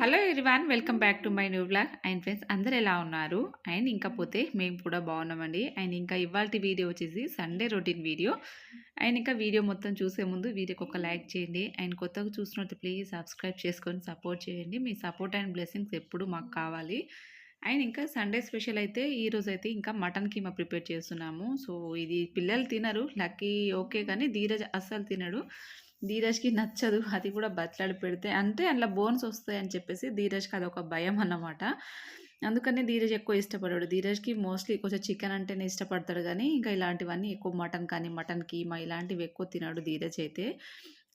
Hello everyone welcome back to my new vlog and friends అందరు ఎలా ఉన్నారు? And ఇంకా పోతే మేము కూడా బాగున్నామండి. అండ్ ఇంకా ఇవాళ వీడియో వచ్చేసి సండే రొటీన్ వీడియో. అండ్ ఇంకా వీడియో మొత్తం చూసే ముందు వీడియోకి ఒక లైక్ చేయండి. అండ్ కొత్తగా చూసినట్టు ప్లీజ్ సబ్స్క్రైబ్ చేసుకొని సపోర్ట్ చేయండి. మీ సపోర్ట్ అండ్ బ్లెస్సింగ్స్ ఎప్పుడు మాకు కావాలి. అండ్ ఇంకా సండే స్పెషల్ అయితే ఈరోజు అయితే ఇంకా మటన్ కీమా ప్రిపేర్ చేస్తున్నాము. సో ఇది పిల్లలు తినరు. లక్కీ ఓకే కానీ ధీరజ్ అస్సలు తినడు. ధీరజ్కి నచ్చదు అది కూడా బతలాడి పెడితే. అంటే అందులో బోన్స్ వస్తాయి అని చెప్పేసి ధీరజ్కి అది ఒక భయం అన్నమాట. అందుకని ధీరజ్ ఎక్కువ ఇష్టపడాడు. ధీరజ్కి మోస్ట్లీ కొంచెం చికెన్ అంటేనే ఇష్టపడతాడు కానీ ఇంకా ఇలాంటివన్నీ ఎక్కువ మటన్ కానీ మటన్ కీమా ఇలాంటివి ఎక్కువ తినడు ధీరజ్ అయితే.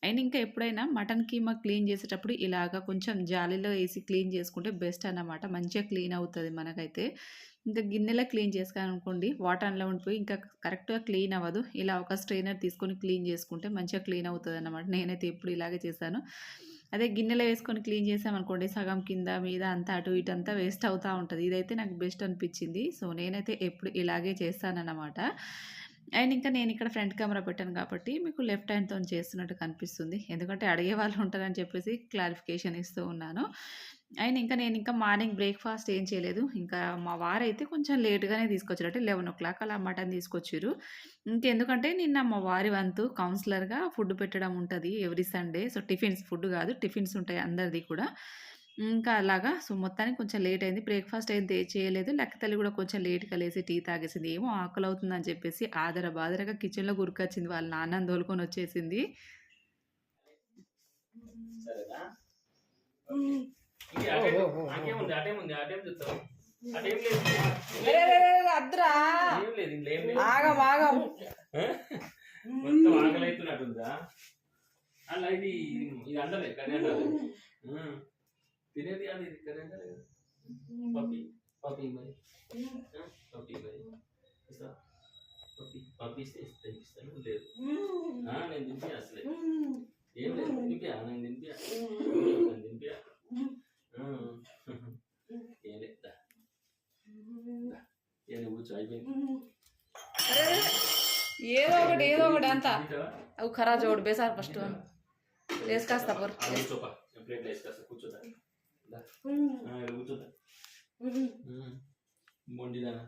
అండ్ ఇంకా ఎప్పుడైనా మటన్ కీమా క్లీన్ చేసేటప్పుడు ఇలాగా కొంచెం జాలీలో వేసి క్లీన్ చేసుకుంటే బెస్ట్ అన్నమాట. మంచిగా క్లీన్ అవుతుంది మనకైతే. ఇంకా గిన్నెలో క్లీన్ చేసుకోవాలనుకోండి వాటర్ అందులో ఉండిపోయి ఇంకా కరెక్ట్గా క్లీన్ అవ్వదు. ఇలా ఒక స్ట్రైనర్ తీసుకొని క్లీన్ చేసుకుంటే మంచిగా క్లీన్ అవుతుంది అన్నమాట నేనైతే ఎప్పుడు ఇలాగే చేశాను. అదే గిన్నెలో వేసుకొని క్లీన్ చేసామనుకోండి సగం కింద మీద అంతా అటు ఇటు అంతా వేస్ట్ అవుతూ ఉంటుంది. ఇదైతే నాకు బెస్ట్ అనిపించింది. సో నేనైతే ఎప్పుడు ఇలాగే చేస్తానన్నమాట. అండ్ ఇంకా నేను ఇక్కడ ఫ్రంట్ కెమెరా పెట్టాను కాబట్టి మీకు లెఫ్ట్ హ్యాండ్తో చేస్తున్నట్టు కనిపిస్తుంది. ఎందుకంటే అడిగే వాళ్ళు ఉంటారని చెప్పేసి క్లారిఫికేషన్ ఇస్తూ ఉన్నాను. అయినా ఇంకా నేను ఇంకా మార్నింగ్ బ్రేక్ఫాస్ట్ ఏం చేయలేదు. ఇంకా మా వారైతే కొంచెం లేట్గానే తీసుకొచ్చారు అంటే లెవెన్ ఓ క్లాక్ అలా మటన్ తీసుకొచ్చారు. ఇంకెందుకంటే నిన్న మా వారి వంతు కౌన్సిలర్గా ఫుడ్ పెట్టడం ఉంటుంది every Sunday. So tiffins food కాదు టిఫిన్స్ ఉంటాయి అందరిది కూడా. ఇంకా అలాగా సో మొత్తానికి కొంచెం లేట్ అయింది. బ్రేక్ఫాస్ట్ అయితే చేయలేదు. లెక్క తల్లి కూడా కొంచెం లేట్గా లేసి టీ తాగేసింది. ఏమో ఆకలి అవుతుందని చెప్పేసి ఆదర బాదరగా కిచెన్లో గురికొచ్చింది. వాళ్ళ నాన్నని తోలుకొని వచ్చేసింది. సరేనా ఇది అటే నాకేముంది అటేముంది అటేం చూస్తావు. అటేం లేదు. అద్రా. ఏం లేదు ఇంట్లో ఏం లేదు. ఆగం ఆగం. మొత్తం ఆకలి అవుతున్నట్టుందా అలా ఇది ఇది అందలే ఉమ్. తినేది అది ఇది అండాలి పప్పి పప్పి మరి. పప్పి మరి. ఇస్తా. పప్పి పప్పి ఇస్తే ఇస్తే ఇస్తాను లేదు. ఆ, నేను దింపి అసలే ఏం లేదు దింపియా నేను దింపియా నేను దింపియా ఆ. ఏం లేదు దా. దా. ఏ నువ్వు కూర్చో అయిపోయింది ఏదో ఒకటి ఏదో ఒకటి అంతా తింటావా? అవి ఖరా చూడు బేసారు ఫస్ట్ వేసుకొస్తా పొరు ఆ, కూర్చోపా నేను ప్లేట్లో వేసుకొస్తా కూర్చోదా దా. ఆ, ఇక్కడ కూర్చోదా ఉమ్. మొండిదానా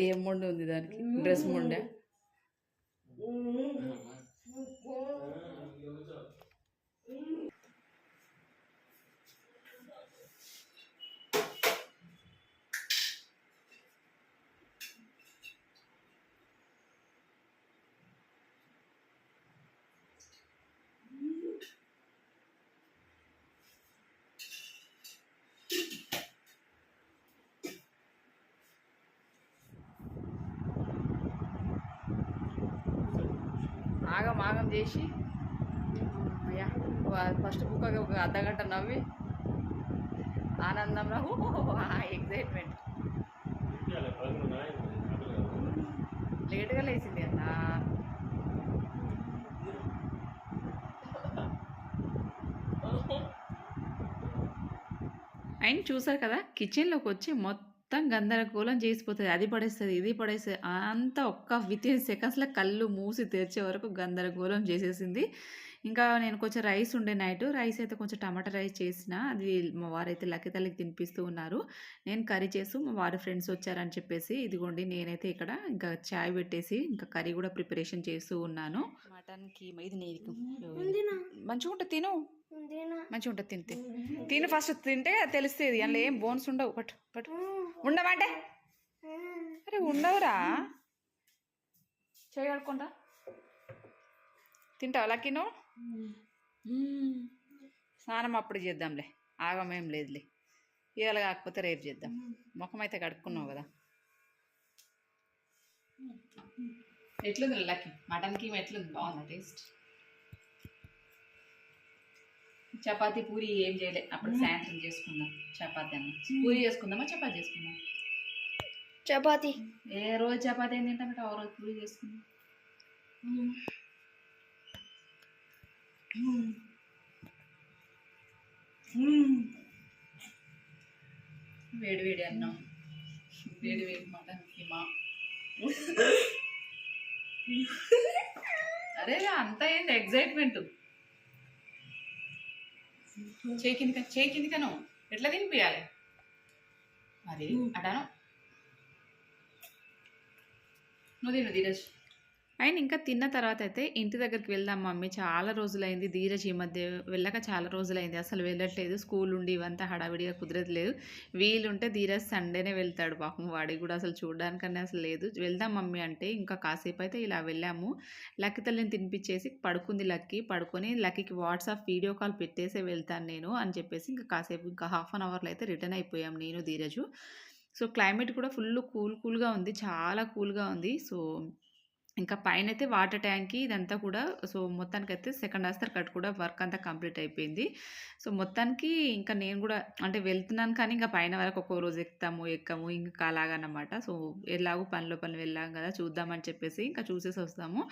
ఏం ముండు ఉంది దానికి డ్రెస్ ముండే ఆ, ఇక్కడ కూర్చో. ఆగం ఆగం చేసి అయ్యా ఫస్ట్ బుక్ ఒక అర్ధగంట నవ్వి ఆనందంలో ఎగ్జైట్మెంట్ లేట్గా లేచింది అన్న. అండ్ చూసారు కదా కిచెన్లోకి వచ్చి మొత్తం గందరగోళం చేసిపోతుంది. అది పడేస్తుంది ఇది పడేస్తుంది. అంతా ఒక్క విత్ ఇన్ సెకండ్స్లో కళ్ళు మూసి తెరిచే వరకు గందరగోళం చేసేసింది. ఇంకా నేను కొంచెం రైస్ ఉండే నైట్ రైస్ అయితే కొంచెం టమాటా రైస్ చేసిన. అది మా వారైతే లక్కీ తల్లికి తినిపిస్తూ ఉన్నారు. నేను కర్రీ చేస్తూ మా వారి ఫ్రెండ్స్ వచ్చారని చెప్పేసి ఇదిగోండి నేనైతే ఇక్కడ ఇంకా చాయ్ పెట్టేసి ఇంకా కర్రీ కూడా ప్రిపరేషన్ చేస్తూ ఉన్నాను. మటన్ కీమా ఇది నీకు మంచిగా ఉంటుంది తిను. మంచిగా ఉంటుంది తింటే తిను ఫస్ట్ తింటే తెలుస్తుంది అందులో ఏం బోన్స్ ఉండవు. పట్టు పట్టు. ఉండమంటే అరే ఉండవురా. చేయగలుకుంటా తింటావా లక్కీ నువ్వు? మ్మ్. స్నానం అప్పుడు చేద్దాంలే. ఆగమేం లేదులే. ఇవాళ కాకపోతే రేపు చేద్దాం. ముఖం అయితే కడుక్కున్నావు కదా. ఎట్లుంది లక్కీ? మటన్ కీమ ఎట్లుంది? బాగుందా టేస్ట్? చపాతీ పూరి ఏం చేయలే. అప్పుడు సాయంత్రం చేసుకుందాం. చపాతీ అన్న. పూరి చేసుకుందామా చపాతీ చేసుకుందాం చపాతి. ఏ రోజు చపాతీ ఏం తింటామంటే ఆ రోజు పూరి చేసుకుందాం. వేడి వేడి అన్నం. వేడి వేడి మటన్ కీమా. అరే అంత ఏంది? ఎగ్జైట్మెంట్ చేయి కిందిక చేయి కిందికను ఎట్లా తినిపించాలి మరి అటాను. నువ్వు తిను ధీరజ్ అండ్ ఇంకా తిన్న తర్వాత అయితే ఇంటి దగ్గరికి వెళ్దాం మమ్మీ. చాలా రోజులైంది ధీరజ్ ఈ మధ్య వెళ్ళక చాలా రోజులైంది. అసలు వెళ్ళట్లేదు. స్కూల్ ఉండి ఇవంతా హడావిడిగా కుదరట్లేదు. వీలుంటే ధీరజ్ సండేనే వెళ్తాడు పాపం. వాడికి కూడా అసలు చూడడానికన్నా అసలు లేదు. వెళ్దాం మమ్మీ అంటే ఇంకా కాసేపు అయితే ఇలా వెళ్ళాము. లక్కి తల్లిని తినిపించేసి పడుకుంది లక్కీ. పడుకొని లక్కీకి వాట్సాప్ వీడియో కాల్ పెట్టేసే వెళ్తాను నేను అని చెప్పేసి ఇంకా కాసేపు ఇంకా హాఫ్ అన్ అవర్లో అయితే రిటర్న్ అయిపోయాం నేను ధీరజు. సో క్లైమేట్ కూడా ఫుల్ కూల్ కూల్గా ఉంది. చాలా కూల్గా ఉంది. సో ఇంకా పైన అయితే వాటర్ ట్యాంక్కి ఇదంతా కూడా సో మొత్తానికైతే సెకండ్ ఆస్తర్ కట్ కూడా వర్క్ అంతా కంప్లీట్ అయిపోయింది. సో మొత్తానికి ఇంకా నేను కూడా అంటే వెళ్తున్నాను కానీ ఇంకా పైన వరకు ఒక్కో రోజు ఎక్కుతాము ఎక్కము ఇంకా అలాగనమాట సో ఎలాగో పనిలో పని వెళ్ళాం కదా చూద్దామని చెప్పేసి ఇంకా చూసేసి వస్తాము.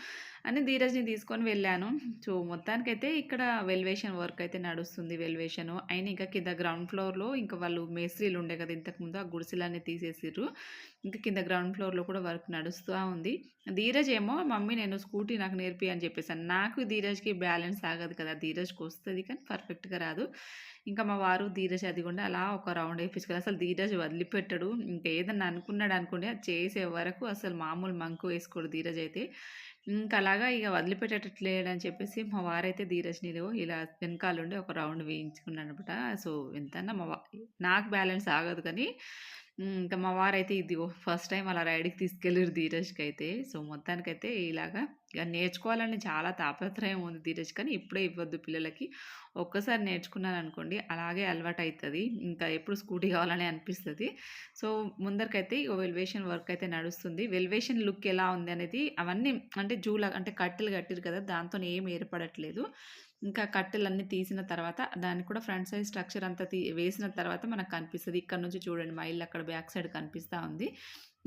అని ధీరజ్ని తీసుకొని వెళ్ళాను. సో మొత్తానికైతే ఇక్కడ వెల్వేషన్ వర్క్ అయితే నడుస్తుంది వెల్వేషన్. అయినా ఇంకా కింద గ్రౌండ్ ఫ్లోర్లో ఇంకా వాళ్ళు మేస్త్రీలు ఉండే కదా ఇంతకుముందు ఆ గుడిసెలన్నీ తీసేసిర్రు. ఇంకా కింద గ్రౌండ్ ఫ్లోర్లో కూడా వర్క్ నడుస్తూ ఉంది. ధీరజ్ ఏమో మమ్మీ నేను స్కూటీ నాకు నేర్పి అని చెప్పేసాను నాకు ధీరజ్కి బ్యాలెన్స్ ఆగదు కదా. ధీరజ్కి వస్తుంది కానీ పర్ఫెక్ట్గా రాదు. ఇంకా మా వారు ధీరజ్ అది కూడా అలా ఒక రౌండ్ వేయించుకోవాలి అసలు ధీరజ్ వదిలిపెట్టడు. ఇంకా ఏదన్నా అనుకున్నాడు అనుకోండి అది చేసే వరకు అసలు మామూలు మంకు వేసుకోడు ధీరజ్ అయితే. ఇంకా అలాగా ఇక వదిలిపెట్టేటట్లేడు అని చెప్పేసి మా వారైతే ధీరజ్ని ఇలా వెనకాలండి ఒక రౌండ్ వేయించుకున్నాను అనమాట సో ఎంతన్నా మా నాకు బ్యాలెన్స్ ఆగదు కానీ ఇంకా మా వారైతే ఇది ఫస్ట్ టైం అలా రైడ్కి తీసుకెళ్ళారు ధీరజ్కి అయితే సో మొత్తానికైతే ఇలాగా ఇక నేర్చుకోవాలని చాలా తాపత్రయం ఉంది ధీరజ్ కానీ ఇప్పుడే ఇవ్వద్దు పిల్లలకి. ఒక్కసారి నేర్చుకున్నాను అనుకోండి అలాగే అలవాటు అవుతుంది ఇంకా ఎప్పుడు స్కూటీ కావాలని అనిపిస్తుంది. సో ముందరికైతే ఇక వెల్వేషన్ వర్క్ అయితే నడుస్తుంది. వెల్వేషన్ లుక్ ఎలా ఉంది అనేది అవన్నీ అంటే జూలా అంటే కట్టెలు కట్టిరు కదా దాంతో ఏం ఏర్పడట్లేదు. ఇంకా కట్టెలన్నీ తీసిన తర్వాత దానికి కూడా ఫ్రంట్ సైడ్ స్ట్రక్చర్ అంతా తీ వేసిన తర్వాత మనకు కనిపిస్తుంది. ఇక్కడ నుంచి చూడండి మా ఇల్లు అక్కడ బ్యాక్ సైడ్ కనిపిస్తూ ఉంది.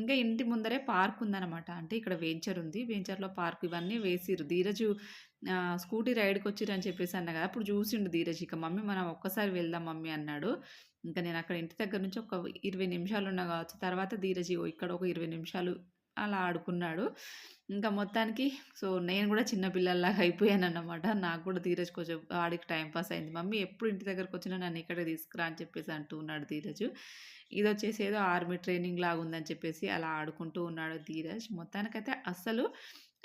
ఇంకా ఇంటి ముందరే పార్క్ ఉందన్నమాట. అంటే ఇక్కడ వెంచర్ ఉంది. వెంచర్లో పార్క్ ఇవన్నీ వేసిర్రు. ధీరజు స్కూటీ రైడ్కి వచ్చిరు అని చెప్పేసి అన్నా కదా. అప్పుడు చూసిండు ధీరజ్ ఇక మమ్మీ మనం ఒక్కసారి వెళ్దాం మమ్మీ అన్నాడు. ఇంకా నేను అక్కడ ఇంటి దగ్గర నుంచి ఒక ఇరవై నిమిషాలు ఉన్నా కావచ్చు. తర్వాత ధీరజ్ ఇక్కడ ఒక ఇరవై నిమిషాలు అలా ఆడుకున్నాడు. ఇంకా మొత్తానికి సో నేను కూడా చిన్న పిల్లల్లాగా అయిపోయాను అన్నమాట నాకు కూడా ధీరజ్ కొంచెం ఆడికి టైం పాస్ అయింది. మమ్మీ ఎప్పుడు ఇంటి దగ్గరకు వచ్చినా నన్ను ఇక్కడే తీసుకురా అని చెప్పేసి అంటూ ఉన్నాడు ధీరజ్. ఇది వచ్చేసి ఏదో ఆర్మీ ట్రైనింగ్ లాగా ఉందని చెప్పేసి అలా ఆడుకుంటూ ఉన్నాడు ధీరజ్. మొత్తానికైతే అస్సలు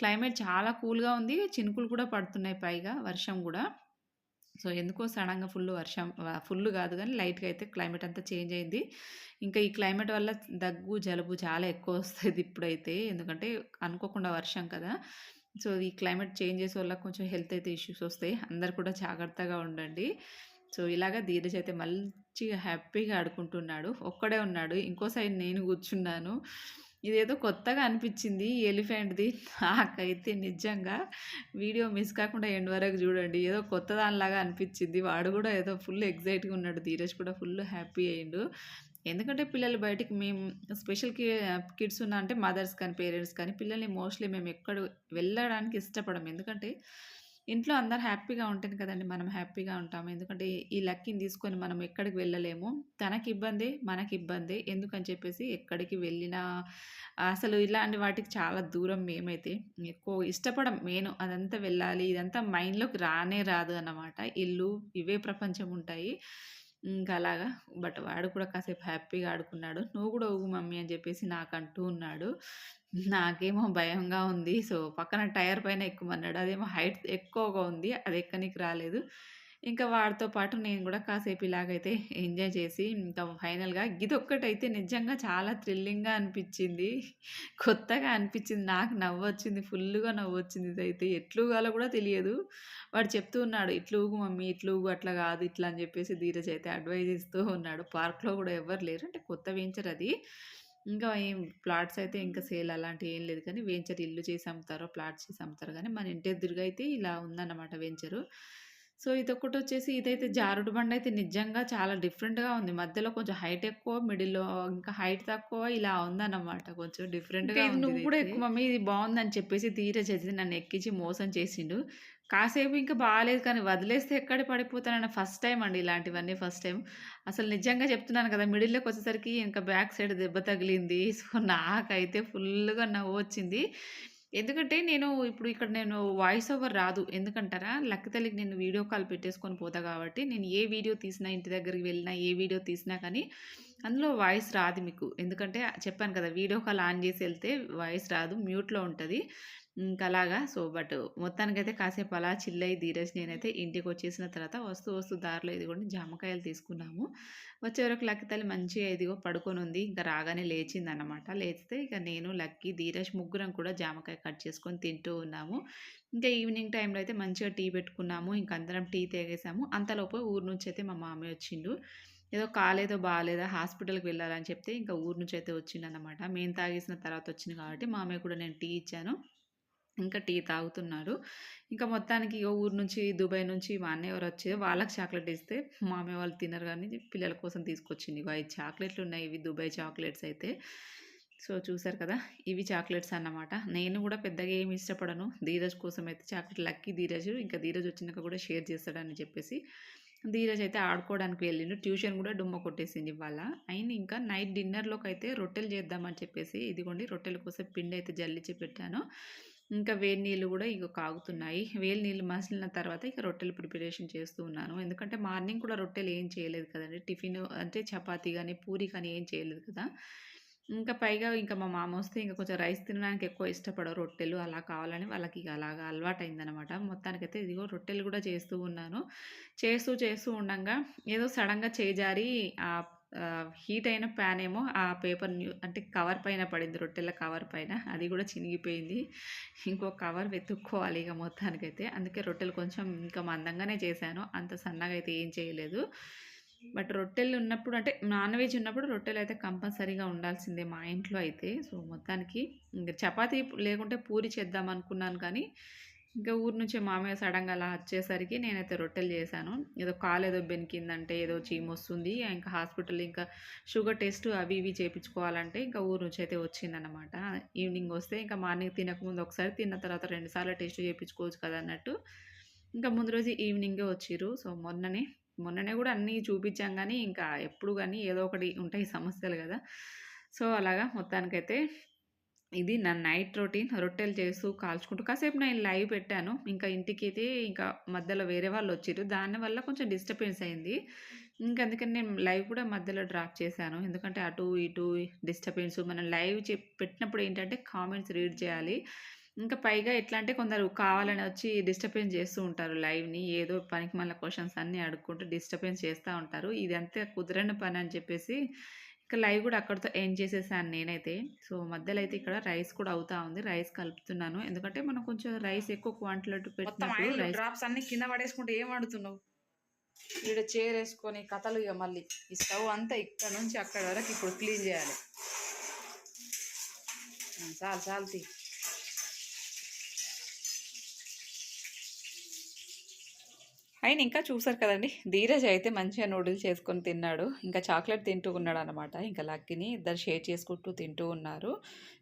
క్లైమేట్ చాలా కూల్గా ఉంది. చినుకులు కూడా పడుతున్నాయి పైగా వర్షం కూడా. సో ఎందుకో సడన్గా ఫుల్ వర్షం ఫుల్ కాదు కానీ లైట్గా అయితే క్లైమేట్ అంతా చేంజ్ అయింది. ఇంకా ఈ క్లైమేట్ వల్ల దగ్గు జలుబు చాలా ఎక్కువ వస్తుంది ఇప్పుడైతే. ఎందుకంటే అనుకోకుండా వర్షం కదా. సో ఈ క్లైమేట్ చేంజెస్ వల్ల కొంచెం హెల్త్ అయితే ఇష్యూస్ వస్తాయి. అందరు కూడా జాగ్రత్తగా ఉండండి. సో ఇలాగ ధీరజ్ అయితే మంచిగా హ్యాపీగా ఆడుకుంటున్నాడు. ఒక్కడే ఉన్నాడు. ఇంకో సైడ్ నేను కూర్చున్నాను. ఇదేదో కొత్తగా అనిపించింది ఎలిఫెంట్ది. నాకైతే నిజంగా వీడియో మిస్ కాకుండా ఎండ్ వరకు చూడండి. ఏదో కొత్త దానిలాగా అనిపించింది. వాడు కూడా ఏదో ఫుల్ ఎగ్జైట్గా ఉన్నాడు. ధీరజ్ కూడా ఫుల్ హ్యాపీ అయ్యిండు. ఎందుకంటే పిల్లలు బయటికి మేము స్పెషల్కి కిడ్స్ ఉన్నా అంటే మదర్స్ కానీ పేరెంట్స్ కానీ పిల్లల్ని మోస్ట్లీ మేము ఎక్కడ వెళ్ళడానికి ఇష్టపడము ఎందుకంటే ఇంట్లో అందరు హ్యాపీగా ఉంటుంది కదండి మనం హ్యాపీగా ఉంటాము. ఎందుకంటే ఈ లక్కీని తీసుకొని మనం ఎక్కడికి వెళ్ళలేము. తనకి ఇబ్బంది మనకి ఇబ్బంది ఎందుకని చెప్పేసి ఎక్కడికి వెళ్ళినా అసలు ఇలాంటి వాటికి చాలా దూరం మేమైతే ఎక్కువ ఇష్టపడం మెయిన్ అదంతా వెళ్ళాలి. ఇదంతా మైండ్లోకి రానే రాదు అన్నమాట. ఇల్లు ఇవే ప్రపంచం ఉంటాయి. ఇంకా అలాగా. బట్ వాడు కూడా కాసేపు హ్యాపీగా ఆడుకున్నాడు. నువ్వు కూడా ఊగు మమ్మీ అని చెప్పేసి నాకు అంటూ ఉన్నాడు. నాకేమో భయంగా ఉంది. సో పక్కన టైర్ పైన ఎక్కుమన్నాడు. అదేమో హైట్ ఎక్కువగా ఉంది. అది ఎక్కనికి రాలేదు. ఇంకా వాడితో పాటు నేను కూడా కాసేపు ఇలాగైతే ఎంజాయ్ చేసి ఇంకా ఫైనల్గా ఇదొక్కటైతే నిజంగా చాలా థ్రిల్లింగ్గా అనిపించింది. కొత్తగా అనిపించింది. నాకు నవ్వొచ్చింది. ఫుల్గా నవ్వొచ్చింది ఇదైతే. ఎట్లుగాలో కూడా తెలియదు. వాడు చెప్తూ ఉన్నాడు ఇట్లు ఊగు మమ్మీ ఇట్లు ఊగు అట్లా కాదు ఇట్లా అని చెప్పేసి ధీరజ్ అయితే అడ్వైజ్ ఇస్తూ ఉన్నాడు. పార్క్లో కూడా ఎవరు లేరు. అంటే కొత్త వెంచర్ అది. ఇంకా ఏం ప్లాట్స్ అయితే ఇంకా సేల్ అలాంటివి ఏం లేదు. కానీ వెంచర్ ఇల్లు చేసి అమ్ముతారో ప్లాట్స్ చేసి అమ్ముతారు. కానీ మన ఇంటి ఎదురుగా అయితే ఇలా ఉందన్నమాట వెంచరు. సో ఇదొకటి వచ్చేసి ఇదైతే జారుడు బండ అయితే నిజంగా చాలా డిఫరెంట్గా ఉంది. మధ్యలో కొంచెం హైట్ ఎక్కువ మిడిల్లో ఇంకా హైట్ తక్కువ ఇలా ఉందన్నమాట. కొంచెం డిఫరెంట్గా ఇది నువ్వు కూడా ఎక్కువ మమ్మీ ఇది బాగుందని చెప్పేసి ధీరజ్ అయితే నన్ను ఎక్కించి మోసం చేసిండు. కాసేపు ఇంకా బాగాలేదు కానీ వదిలేస్తే ఎక్కడ పడిపోతానని ఫస్ట్ టైం అండి ఇలాంటివన్నీ ఫస్ట్ టైం అసలు నిజంగా చెప్తున్నాను కదా మిడిల్లోకి వచ్చేసరికి ఇంకా బ్యాక్ సైడ్ దెబ్బ తగిలింది సో నాకైతే ఫుల్గా నవ్వు వచ్చింది ఎందుకంటే నేను ఇప్పుడు ఇక్కడ నేను వాయిస్ ఓవర్ రాదు. ఎందుకంటారా? లక్కతల్లికి నేను వీడియో కాల్ పెట్టేసుకొని పోతా కాబట్టి, నేను ఏ వీడియో తీసినా, ఇంటి దగ్గరికి వెళ్ళినా, ఏ వీడియో తీసినా కానీ అందులో వాయిస్ రాదు మీకు. ఎందుకంటే చెప్పాను కదా! వీడియో కాల్ ఆన్ చేసి వెళ్తే వాయిస్ రాదు. మ్యూట్‌లో ఉంటుంది ఇంకా అలాగా సో, బట్ మొత్తానికైతే కాసేపు అలా చిల్లయి ధీరజ్ నేనైతే ఇంటికొచ్చేసిన తర్వాత వస్తూ, వస్తూ దారిలో ఇదిగోండి జామకాయలు తీసుకున్నాము. వచ్చేవరకు లక్కి తల్లి మంచిగా ఇదిగో పడుకొని ఉంది ఇంకా రాగానే లేచిందనమాట. లేచితే ఇక నేను, లక్కి ధీరజ్ ముగ్గురం కూడా జామకాయ కట్ చేసుకొని తింటూ ఉన్నాము. ఇంకా ఈవినింగ్ టైంలో అయితే మంచిగా టీ పెట్టుకున్నాము. ఇంక అందరం టీ తాగేసాము. అంతలోపు ఊరు నుంచయితే మా మామయ్య వచ్చిండు. ఏదో కాలేదో బాలేదా హాస్పిటల్‌కి వెళ్ళాలని చెప్తే ఇంకా ఊరు నుంచయితే వచ్చిండనమాట. మేము తాగేసిన తర్వాత వచ్చింది కాబట్టి మామయ్య కూడా నేను టీ ఇచ్చాను. ఇంకా టీ తాగుతున్నాడు. ఇంకా మొత్తానికి ఇగో ఊరు నుంచి దుబాయ్ నుంచి మా అన్నయ్య ఎవరు వచ్చి వాళ్ళకి చాక్లెట్ ఇస్తే మా అమ్మ వాళ్ళు తినరు కానీ పిల్లల కోసం తీసుకొచ్చింది ఇక ఐదు చాక్లెట్లు ఉన్నాయి. ఇవి దుబాయ్ చాక్లెట్స్ అయితే. సో, చూసారు కదా! ఇవి చాక్లెట్స్ అన్నమాట. నేను కూడా పెద్దగా ఏమి ఇష్టపడను. ధీరజ్ కోసం అయితే చాక్లెట్ లక్కీ, ధీరజ్ ఇంకా ధీరజ్ వచ్చినాక కూడా షేర్ చేస్తాడని చెప్పేసి ధీరజ్ అయితే ఆడుకోవడానికి వెళ్ళిండు. ట్యూషన్ కూడా డుమ్మ కొట్టేసింది ఇవాళ. అండ్ ఇంకా నైట్ డిన్నర్లోకి అయితే రొట్టెలు చేద్దామని చెప్పేసి ఇదిగోండి రొట్టెల కోసం పిండి అయితే జల్లించి పెట్టాను. ఇంకా వేడి నీళ్ళు కూడా ఇక కాగుతున్నాయి. వేడి నీళ్ళు మసిలిన తర్వాత ఇక రొట్టెలు ప్రిపరేషన్ చేస్తూ ఉన్నాను. ఎందుకంటే మార్నింగ్ కూడా రొట్టెలు ఏం చేయలేదు కదండి టిఫిన్ అంటే చపాతీ కానీ పూరి కానీ ఏం చేయలేదు కదా! ఇంకా పైగా ఇంకా మా మామ వస్తే ఇంకా కొంచెం రైస్ తినడానికి ఎక్కువ ఇష్టపడవు రొట్టెలు అలా కావాలని వాళ్ళకి ఇక అలాగా అలవాటైందనమాట మొత్తానికైతే ఇదిగో రొట్టెలు కూడా చేస్తూ ఉన్నాను. చేస్తూ, చేస్తూ ఉండంగా ఏదో సడన్గా చేజారి హీట్ అయిన ప్యాన్ ఏమో ఆ పేపర్ న్యూ అంటే కవర్ పైన పడింది. రొట్టెల కవర్ పైన. అది కూడా చినిగిపోయింది. ఇంకో కవర్ వెతుక్కోవాలి ఇగ మొత్తానికైతే. అందుకే రొట్టెలు కొంచెం ఇంకా మందంగానే చేశాను. అంత సన్నగా అయితే ఏం చేయలేదు. బట్ రొట్టెలు ఉన్నప్పుడు అంటే నాన్ వెజ్ ఉన్నప్పుడు రొట్టెలు అయితే కంపల్సరీగా ఉండాల్సిందే మా ఇంట్లో అయితే. సో, మొత్తానికి ఇంకా చపాతీ లేకుంటే పూరి చేద్దాం అనుకున్నాను కానీ, ఇంకా ఊరు నుంచి మామయ్య సడన్గా అలా వచ్చేసరికి నేనైతే రొట్టెలు చేశాను. ఏదో కాలు ఏదో బెనికిందంటే ఏదో చీమొస్తుంది. ఇంకా హాస్పిటల్ ఇంకా షుగర్ టెస్ట్ అవి ఇవి చేయించుకోవాలంటే ఇంకా ఊరు నుంచి అయితే వచ్చిందనమాట. ఈవినింగ్ వస్తే ఇంకా మార్నింగ్ తినకముందు ఒకసారి, తిన్న తర్వాత రెండుసార్లు టెస్ట్ చేయించుకోవచ్చు కదా! అన్నట్టు ఇంకా ముందు రోజు ఈవినింగే వచ్చిర్రు. సో, మొన్ననే మొన్ననే కూడా అన్నీ చూపించాం కానీ ఇంకా ఎప్పుడు కానీ ఏదో ఒకటి ఉంటాయి సమస్యలు కదా! సో, అలాగా మొత్తానికైతే ఇది నా నైట్ రొటీన్. రొట్టెలు చేస్తూ, కాల్చుకుంటూ కాసేపు నేను లైవ్ పెట్టాను. ఇంకా ఇంటికి అయితే ఇంకా మధ్యలో వేరే వాళ్ళు వచ్చారు దానివల్ల కొంచెం డిస్టర్బెన్స్ అయింది. ఇంకా అందుకని నేను లైవ్ కూడా మధ్యలో డ్రాప్ చేశాను. ఎందుకంటే అటు, ఇటు డిస్టర్బెన్స్ మనం లైవ్ చె పెట్టినప్పుడు ఏంటంటే కామెంట్స్ రీడ్ చేయాలి. ఇంకా పైగా ఎట్లా అంటే కొందరు కావాలని వచ్చి డిస్టర్బెన్స్ చేస్తూ ఉంటారు లైవ్‌ని. ఏదో పనికి మళ్ళీ క్వశ్చన్స్ అన్నీ అడుక్కుంటూ డిస్టర్బెన్స్ చేస్తూ ఉంటారు. ఇదంతా కుదరని పని అని చెప్పేసి ఇక లైవ్ కూడా అక్కడితో ఎండ్ చేసేసాను నేనైతే. సో, మధ్యలో అయితే ఇక్కడ రైస్ కూడా అవుతా ఉంది. రైస్ కలుపుతున్నాను. ఎందుకంటే మనం కొంచెం రైస్ ఎక్కువ క్వాంటిటీలో మొత్తం పెట్టినప్పుడు డ్రాప్స్ అన్ని కింద పడేసుకుంటే ఏం వండుతున్నావు ఈడ చైర్ వేసుకొని కథలు ఇక మళ్ళీ ఈ స్టవ్ అంతా ఇక్కడ నుంచి అక్కడ వరకు ఇప్పుడు క్లీన్ చేయాలి చాలు చాలు తీ ఆయన ఇంకా చూసారు కదండీ! ధీరజ్ అయితే మంచిగా నూడిల్స్ చేసుకొని తిన్నాడు. ఇంకా చాక్లెట్ తింటూ ఉన్నాడు అనమాట ఇంకా లక్కీని ఇద్దరు షేర్ చేసుకుంటూ తింటూ ఉన్నారు.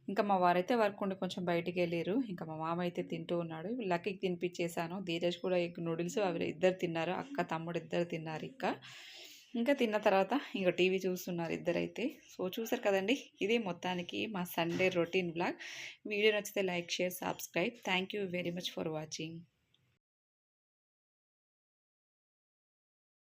ఇంకా మా వారైతే వర్క్ ఉండి కొంచెం బయటికెళ్ళిర్రు. ఇంకా మా మామ అయితే తింటూ ఉన్నాడు. లక్కీకి తినిపించేశాను ధీరజ్ కూడా ఎగ్ నూడిల్స్ అవి ఇద్దరు తిన్నారు. అక్క, తమ్ముడు ఇద్దరు తిన్నారు ఇంకా ఇంకా తిన్న తర్వాత ఇంక టీవీ చూస్తున్నారు ఇద్దరైతే. సో, చూసారు కదండీ! ఇది మొత్తానికి మా సండే రొటీన్ బ్లాగ్ వీడియో నచ్చితే like, share, subscribe. Thank you very much for watching.